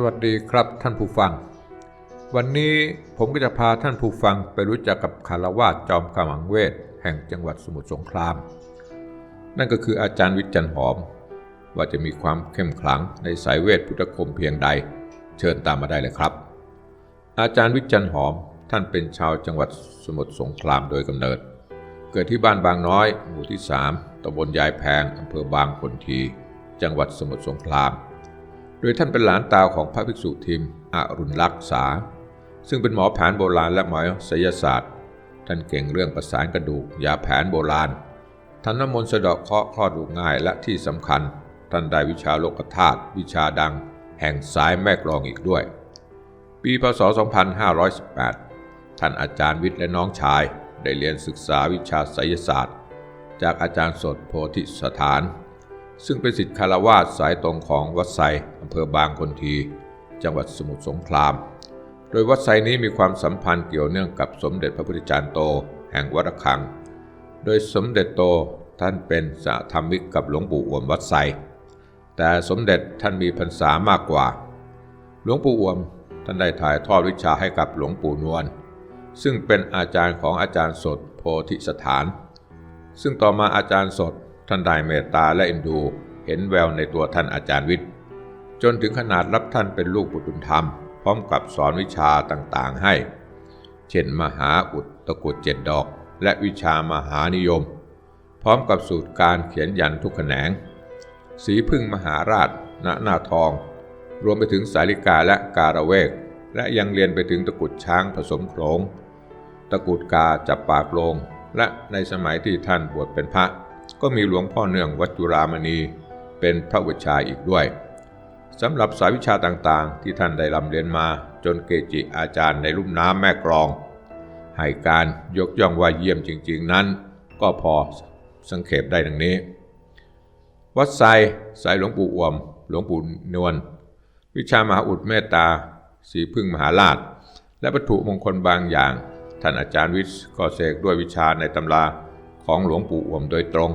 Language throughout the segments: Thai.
สวัสดีครับท่านผู้ฟัง วันนี้ผมก็จะพาท่านผู้ฟังไปรู้จักกับคารวาสจอมกำลังเวทแห่งจังหวัดสมุทรสงคราม นั่นก็คืออาจารย์วิจันห์หอม ว่าจะมีความเข้มขลังในสายเวทพุทธคมเพียงใด เชิญตามมาได้เลยครับ อาจารย์วิจันห์หอมท่านเป็นชาวจังหวัดสมุทรสงครามโดยกำเนิด เกิดที่บ้านบางน้อย หมู่ที่ 3ตำบลยายแพงอำเภอบางคนที จังหวัดสมุทรสงคราม โดยท่านเป็นหลานตาของพระภิกษุทิมอรุณรักษา ซึ่งเป็นหมอแผนโบราณและหมอศิลศาสตร์ ท่านเก่งเรื่องประสานกระดูกยาแผนโบราณท่านน้ำมนต์สะดาะเคาะคลอดลูกง่ายและที่สำคัญ ท่านได้วิชาโลกธาตุวิชาดัง แห่งสายแม่กลองอีกด้วย ปีพศ 2518 ท่านอาจารย์วิทย์และน้องชายได้เรียนศึกษาวิชาไสยศาสตร์ จากอาจารย์สดโพธิสถาน ซึ่งเป็นสิทธิคารวาสสายตรงของวัดไซอำเภอบางคนที จังหวัดสมุทรสงคราม โดยวัดไซนี้มีความสัมพันธ์เกี่ยวเนื่องกับสมเด็จพระพุทธจารย์โต แห่งวัดระฆัง โดยสมเด็จโตท่านเป็นสหธรรมิกกับหลวงปู่อวมวัดไซ แต่สมเด็จท่านมีพรรษามากกว่า หลวงปู่อวมท่านได้ถ่ายทอดวิชาให้กับหลวงปู่นวล ซึ่งเป็นอาจารย์ของอาจารย์สดโพธิสถาน ซึ่งต่อมาอาจารย์สด ท่านได้เมตตาและเอ็นดูเห็นแววในตัวท่านอาจารย์วิทย์ จนถึงขนาดรับท่านเป็นลูกบุตรธรรม พร้อมกับสอนวิชาต่างๆให้ เช่นมหาอุดตะกุดเจ็ดดอก และวิชามหานิยม พร้อมกับสูตรการเขียนยันทุกแขนง สีพึ่งมหาราชณหน้าทอง รวมไปถึงสาริกาและการะเวก และยังเรียนไปถึงตะกุดช้างผสมโขลงตะกุดกาจับปากโลง และในสมัยที่ท่านบวชเป็นพระ ก็มีหลวงพ่อเนื่องวัดจุรามณี เป็นพระวิชาอีกด้วยสำหรับสายวิชาต่างๆ ที่ท่านได้รำเรียนมาจนเกจิอาจารย์ในลุ่มน้ำแม่กรอง ให้การยกย่องว่าเยี่ยมจริง ๆนั้น ก็พอสังเขปได้ดังนี้ วัดไซสายหลวงปู่อวม หลวงปู่นวลวิชามหาอุดเมตตา สีพึ่งมหาราช และวัตถุมงคลบางอย่าง ท่านอาจารย์วิทย์ก็เสกด้วยวิชาในตำราของหลวงปู่อวมโดยตรง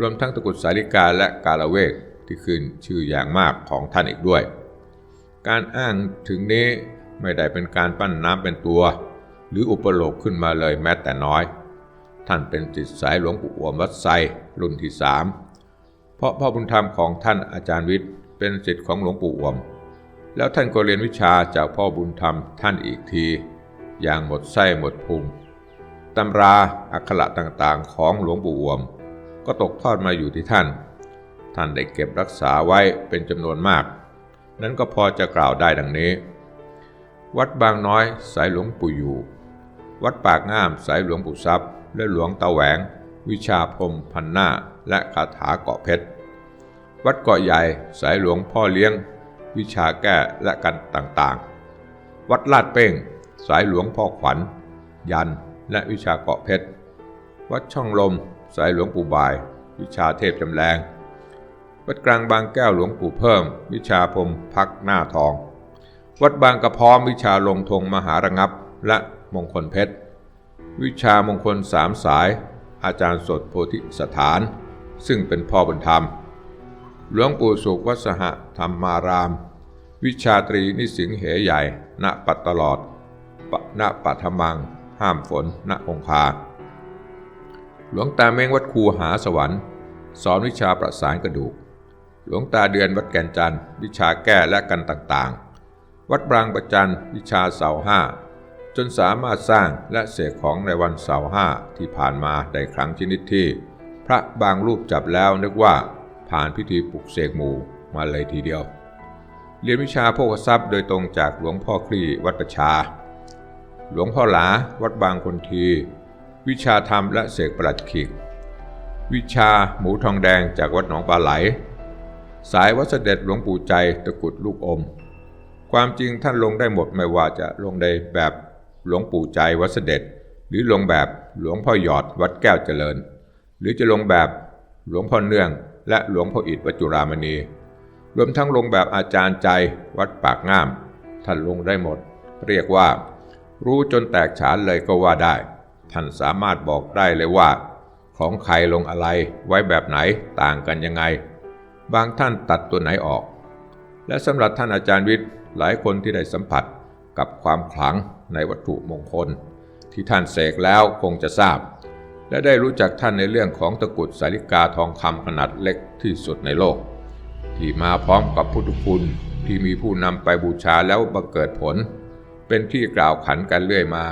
รวมทั้งตะกุดสาริกาและกาละเวกที่ขึ้นชื่ออย่างมากของท่านอีกด้วย การอ้างถึงนี้ไม่ได้เป็นการปั้นน้ำเป็นตัว หรืออุปโลกขึ้นมาเลยแม้แต่น้อย ท่านเป็นจิตสายหลวงปู่อวมวัดไซรุ่นที่สามเพราะพ่อบุญธรรมของท่านอาจารย์วิทย์เป็นศิษย์ของหลวงปู่อวม แล้วท่านก็เรียนวิชาจากพ่อบุญธรรมท่านอีกที อย่างหมดไส้หมดพุงตำราอักขระต่างๆ ของหลวงปู่อวม ก็ตกทอดมาอยู่ที่ท่าน ท่านได้เก็บรักษาไว้เป็นจำนวนมาก นั้นก็พอจะกล่าวได้ดังนี้ วัดบางน้อยสายหลวงปู่อยู่ วัดปากงามสายหลวงปู่ทรัพย์ และหลวงตาแหวง วิชาพรมพันหน้า และคาถาเกาะเพชร วัดเกาะใหญ่สายหลวงพ่อเลี้ยง วิชาแก้และกันต่างๆ วัดลาดเป้ง สายหลวงพ่อขวัญ ยันและวิชาเกาะเพชร วัดช่องลม สายหลวงปู่บาย วิชาเทพจำแรงวัดกลางบางแก้วหลวงปู่เพิ่ม วิชาพรมพักหน้าทอง วัดบางกระพร้อมวิชาลงธงมหาระงับและมงคลเพชร วิชามงคลสามสาย อาจารย์สดโพธิสถาน ซึ่งเป็นพ่อบุญธรรม หลวงปู่สุขวัสหธรรมาราม วิชาตรีนิสิงเหใหญ่ ณปัตตลอด ณปัทมัง ห้ามฝนณคงคา หลวงตาเม้งวัดคูหาสวรรค์ สอนวิชาประสานกระดูก หลวงตาเดือนวัดแก่นจันทร์วิชาแก้และกันต่างๆ วัดบางประจันวิชาเสาห้าจนสามารถสร้างและเสกของในวันเสาร์ห้าที่ผ่านมาได้ครั้งชนิดที่ พระบางรูปจับแล้วนึกว่าผ่านพิธีปลุกเสกหมู่มาเลยทีเดียว เรียนวิชาโภคทรัพย์โดยตรงจากหลวงพ่อคลี่วัดประชา หลวงพ่อหลาวัดบางคนที วิชาธรรมและเสกประหลัดขิกวิชาหมูทองแดงจากวัดหนองปลาไหล สายวัดเสด็จหลวงปู่ใจตะกุดลูกอม ความจริงท่านลงได้หมดไม่ว่าจะลงในแบบหลวงปู่ใจวัดเสด็จ หรือลงแบบหลวงพ่อหยอดวัดแก้วเจริญ หรือจะลงแบบหลวงพ่อเนื่อง และหลวงพ่ออิฐวัดจุรามณี รวมทั้งลงแบบอาจารย์ใจวัดปากง่าม ท่านลงได้หมด เรียกว่า รู้จนแตกฉานเลยก็ว่าได้ ท่านสามารถบอกได้เลยว่า ของใครลงอะไรไว้แบบไหนต่างกันยังไง บางท่านตัดตัวไหนออก และสำหรับท่านอาจารย์วิทย์หลายคนที่ได้สัมผัสกับความขลังในวัตถุมงคล ที่ท่านเสกแล้วคงจะทราบ และได้รู้จักท่านในเรื่องของตะกุดสาริกาทองคำขนาดเล็กที่สุดในโลก ที่มาพร้อมกับพุทธคุณที่มีผู้นำไปบูชาแล้วบังเกิดผล เป็นที่กล่าวขันกันเรื่อยมา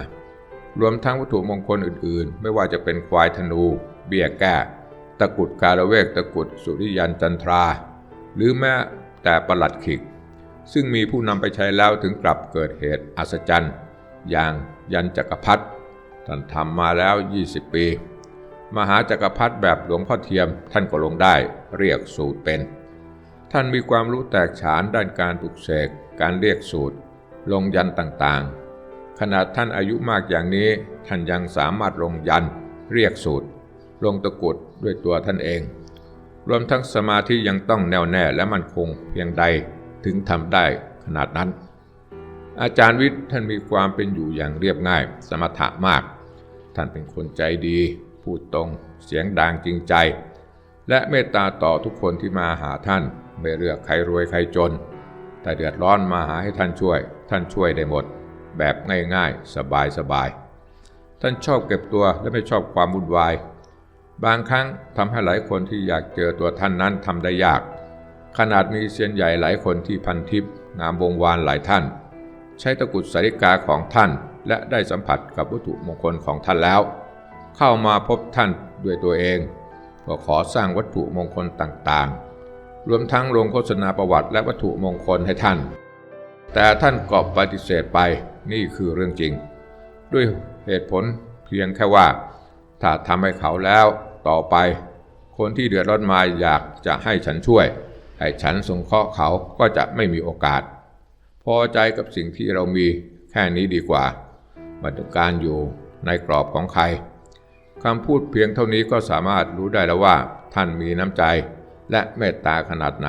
รวมทั้งวัตถุมงคลอื่นๆ ไม่ว่าจะเป็นควายธนู เบี้ยแก้ตะกุดการเวกตะกุดสุริยันจันทรา หรือแม้แต่ประหลัดขิก ซึ่งมีผู้นำไปใช้แล้วถึงกลับเกิดเหตุอัศจรรย์ อย่างยันจักรพรรดิท่านทำมาแล้ว 20 ปี มหาจักรพรรดิแบบหลวงพ่อเทียมท่านก็ลงได้เรียกสูตรเป็น ท่านมีความรู้แตกฉานด้านการปลุกเสกการเรียกสูตร ลงยันต่างๆ ขนาดท่านอายุมากอย่างนี้ ท่านยังสามารถลงยัน เรียกสูตร ลงตะกรุดด้วยตัวท่านเอง รวมทั้งสมาธิยังต้องแน่วแน่และมั่นคงเพียงใดถึงทำได้ขนาดนั้น อาจารย์วิทย์ท่านมีความเป็นอยู่อย่างเรียบง่าย สมถะมาก ท่านเป็นคนใจดี พูดตรง เสียงดังจริงใจ และเมตตาต่อทุกคนที่มาหาท่าน ไม่เลือกใครรวยใครจน แต่เดือดร้อนมาหาให้ท่านช่วย ท่านช่วยได้หมด แบบง่ายๆ สบายๆ ท่านชอบเก็บตัวและไม่ชอบความวุ่นวาย บางครั้งทำให้หลายคนที่อยากเจอตัวท่านนั้นทำได้ยาก ขนาดมีเซียนใหญ่หลายคนที่พันทิพย์งามวงวานหลายท่าน ใช้ตะกุดสาริกาของท่าน และได้สัมผัสกับวัตถุมงคลของท่านแล้ว เข้ามาพบท่านด้วยตัวเองก็ขอสร้างวัตถุมงคลต่างๆ รวมทั้งลงโฆษณาประวัติและวัตถุมงคลให้ท่าน แต่ท่านก็ปฏิเสธไป นี่คือเรื่องจริง ด้วยเหตุผลเพียงแค่ว่า ถ้าทำให้เขาแล้วต่อไป คนที่เดือดร้อนมาอยากจะให้ฉันช่วย ให้ฉันสงเคราะห์เขาก็จะไม่มีโอกาส พอใจกับสิ่งที่เรามีแค่นี้ดีกว่าบรรการอยู่ในกรอบของใครคำพูดเพียงเท่านี้ก็สามารถรู้ได้แล้วว่า ท่านมีน้ำใจและเมตตาขนาดไหน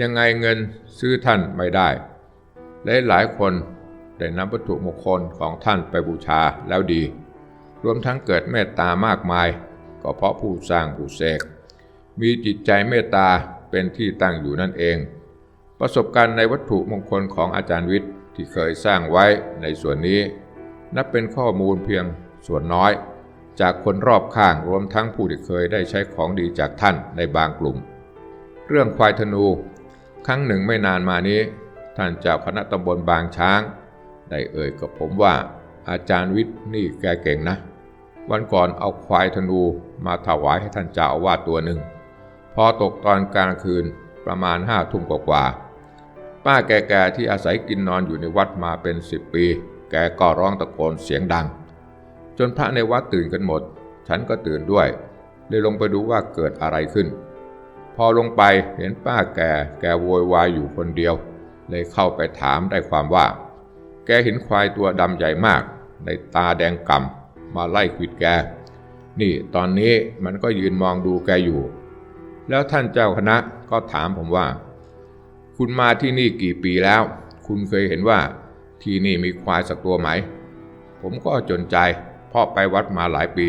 ยังไงเงินซื้อท่านไม่ได้และหลายคน ได้นำวัตถุมงคลของท่านไปบูชาแล้วดี รวมทั้งเกิดเมตตามากมาย ก็เพราะผู้สร้างผู้เสกมีจิตใจเมตตาเป็นที่ตั้งอยู่นั่นเอง ประสบการณ์ในวัตถุมงคลของอาจารย์วิทย์ที่เคยสร้างไว้ในส่วนนี้ นับเป็นข้อมูลเพียงส่วนน้อย จากคนรอบข้างรวมทั้งผู้ที่เคยได้ใช้ของดีจากท่านในบางกลุ่ม เรื่องควายธนู ครั้งหนึ่งไม่นานมานี้ ท่านเจ้าคณะตำบลบางช้าง ได้เอ่ยกับผมว่า อาจารย์วิทย์นี่แกเก่งนะ วันก่อนเอาควายธนูมาถวายให้ท่านเจ้าอาวาสตัวหนึ่ง พอตกตอนกลางคืนประมาณห้าทุ่มกว่าๆป้าแก่ๆที่อาศัยกินนอนอยู่ในวัดมาเป็นสิบปี แกก็ร้องตะโกนเสียงดัง จนพระในวัดตื่นกันหมด ฉันก็ตื่นด้วยเลยลงไปดูว่าเกิดอะไรขึ้น พอลงไปเห็นป้าแก่แกโวยวายอยู่คนเดียว เลยเข้าไปถามได้ความว่า แกเห็นควายตัวดำใหญ่มาก ในตาแดงก่ำมาไล่ขวิดแก นี่ตอนนี้มันก็ยืนมองดูแกอยู่ แล้วท่านเจ้าคณะก็ถามผมว่า คุณมาที่นี่กี่ปีแล้ว คุณเคยเห็นว่าที่นี่มีควายสักตัวไหม ผมก็จนใจ เพราะไปวัดมาหลายปี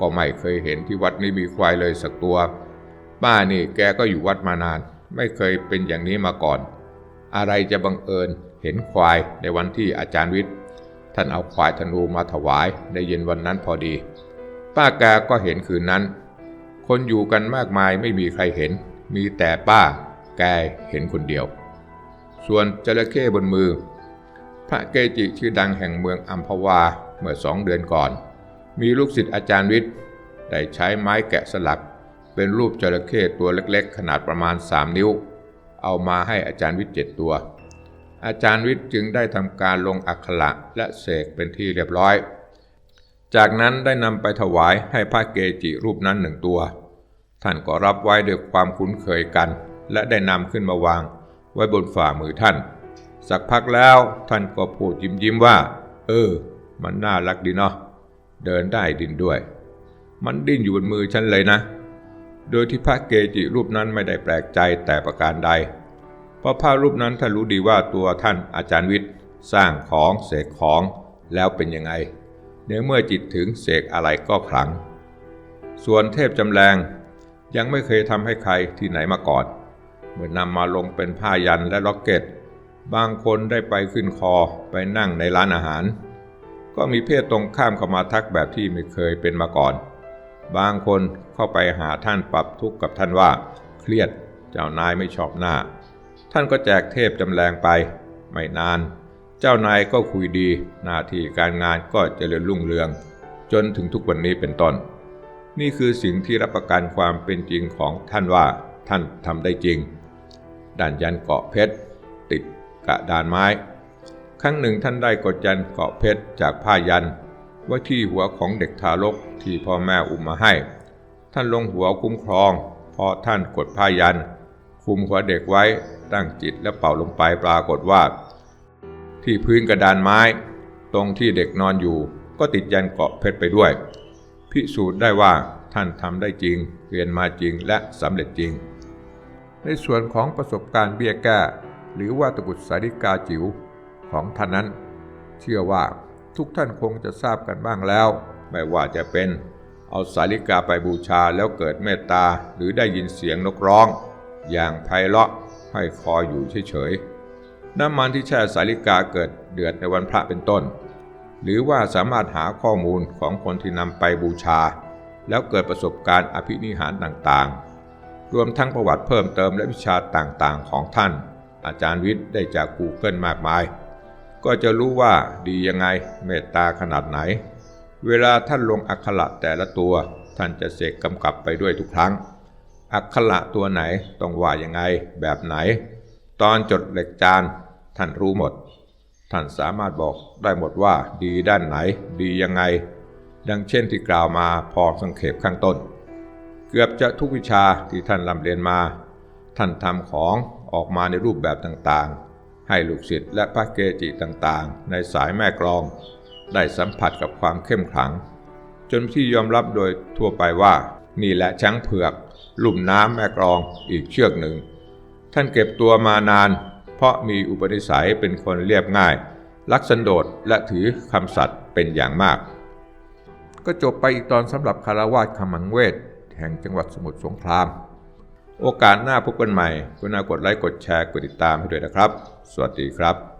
ก็ไม่เคยเห็นที่วัดนี้มีควายเลยสักตัว ป้านี่แกก็อยู่วัดมานาน ไม่เคยเป็นอย่างนี้มาก่อน อะไรจะบังเอิญเห็นควายในวันที่อาจารย์วิทย์ ท่านเอาควายธนูมาถวายในเย็นวันนั้นพอดี ป้าแกก็เห็นคืนนั้น คนอยู่กันมากมายไม่มีใครเห็น มีแต่ป้าแกเห็นคนเดียว ส่วนจระเข้บนมือ พระเกจิชื่อดังแห่งเมืองอัมพวาเมื่อสองเดือนก่อน มีลูกศิษย์อาจารย์วิทย์ ได้ใช้ไม้แกะสลัก เป็นรูปจระเข้ตัวเล็กๆ ขนาดประมาณ 3 นิ้ว เอามาให้อาจารย์วิทย์เจ็ดตัว อาจารย์วิทย์จึงได้ทำการลงอักขระและเสกเป็นที่เรียบร้อย จากนั้นได้นำไปถวายให้พระเกจิรูปนั้นหนึ่งตัว ท่านก็รับไว้ด้วยความคุ้นเคยกัน และได้นำขึ้นมาวาง ไว้บนฝ่ามือท่าน สักพักแล้วท่านก็พูดยิ้มยิ้มๆว่า เออ มันน่ารักดีเนาะเดินได้ดินด้วย มันดิ้นอยู่บนมือฉันเลยนะ โดยที่พระเกจิรูปนั้นไม่ได้แปลกใจแต่ประการใด เพราะพระรูปนั้นท่านรู้ดีว่าตัวท่านอาจารย์วิทย์สร้างของเสกของแล้วเป็นยังไงในเมื่อจิตถึงเสกอะไรก็ขลัง ส่วนเทพจำแรงยังไม่เคยทำให้ใครที่ไหนมาก่อน เมื่อนำมาลงเป็นผ้ายันและล็อกเก็ต บางคนได้ไปขึ้นคอไปนั่งในร้านอาหาร ก็มีเพศตรงข้ามเข้ามาทักแบบที่ไม่เคยเป็นมาก่อน บางคนเข้าไปหาท่านปรับทุกข์กับท่านว่า เครียดเจ้านายไม่ชอบหน้า ท่านก็แจกเทพจำแรงไป ไม่นาน เจ้านายก็คุยดี หน้าที่การงานก็เจริญรุ่งเรือง จนถึงทุกวันนี้เป็นต้น นี่คือสิ่งที่รับประกันความเป็นจริงของท่านว่าท่านทำได้จริงด่านยันเกาะเพชร ติดกระดานไม้ ครั้งหนึ่งท่านได้กดยันเกาะเพชรจากผ้ายัน ไว้ที่หัวของเด็กทารกที่พ่อแม่อุ้มมาให้ ท่านลงหัวคุ้มครอง พอท่านกดผ้ายัน คุมหัวเด็กไว้ตั้งจิตและเป่าลงไปปรากฏว่า ที่พื้นกระดานไม้ ตรงที่เด็กนอนอยู่ ก็ติดยันเกาะเพชรไปด้วย พิสูจน์ได้ว่าท่านทำได้จริงเรียนมาจริงและสำเร็จจริง ในส่วนของประสบการณ์เบี้ยแก้หรือว่าตะกุดสาริกาจิ๋วของท่านนั้น เชื่อว่า ทุกท่านคงจะทราบกันบ้างแล้ว ไม่ว่าจะเป็น เอาสาริกาไปบูชาแล้วเกิดเมตตาหรือได้ยินเสียงนกร้อง อย่างไพเราะให้คอยอยู่เฉยๆน้ำมันที่แช่สาริกาเกิดเดือดในวันพระเป็นต้น หรือว่าสามารถหาข้อมูลของคนที่นำไปบูชา แล้วเกิดประสบการณ์อภินิหารต่างๆ รวมทั้งประวัติเพิ่มเติมและวิชาต่างๆ ของท่าน อาจารย์วิทย์ได้จาก Google มากมาย ก็จะรู้ว่าดียังไงเมตตาขนาดไหน เวลาท่านลงอักขระแต่ละตัว ท่านจะเสกกำกับไปด้วยทุกครั้ง อักขระตัวไหนต้องว่ายังไงแบบไหน ตอนจดเหล็กจานท่านรู้หมด ท่านสามารถบอกได้หมดว่าดีด้านไหน ดียังไง ดังเช่นที่กล่าวมาพอสังเขปข้างต้น เกือบจะทุกวิชาที่ท่านลำเรียนมา ท่านทำของออกมาในรูปแบบต่างๆ ให้ลูกศิษย์และพระเกจิต่างๆ ในสายแม่กลอง ได้สัมผัสกับความเข้มขลัง จนที่ยอมรับโดยทั่วไปว่า นี่แหละช้างเผือก ลุ่มน้ำแม่กลองอีกเชือกหนึ่ง ท่านเก็บตัวมานาน เพราะมีอุปนิสัยเป็นคนเรียบง่าย รักสันโดษและถือคำสัตย์เป็นอย่างมาก ก็จบไปอีกตอนสำหรับคารวาสขมังเวทแห่งจังหวัดสมุทรสงคราม โอกาสหน้าพบกันใหม่คุณากดไลค์กดแชร์กดติดตามให้ด้วยนะครับ สวัสดีครับ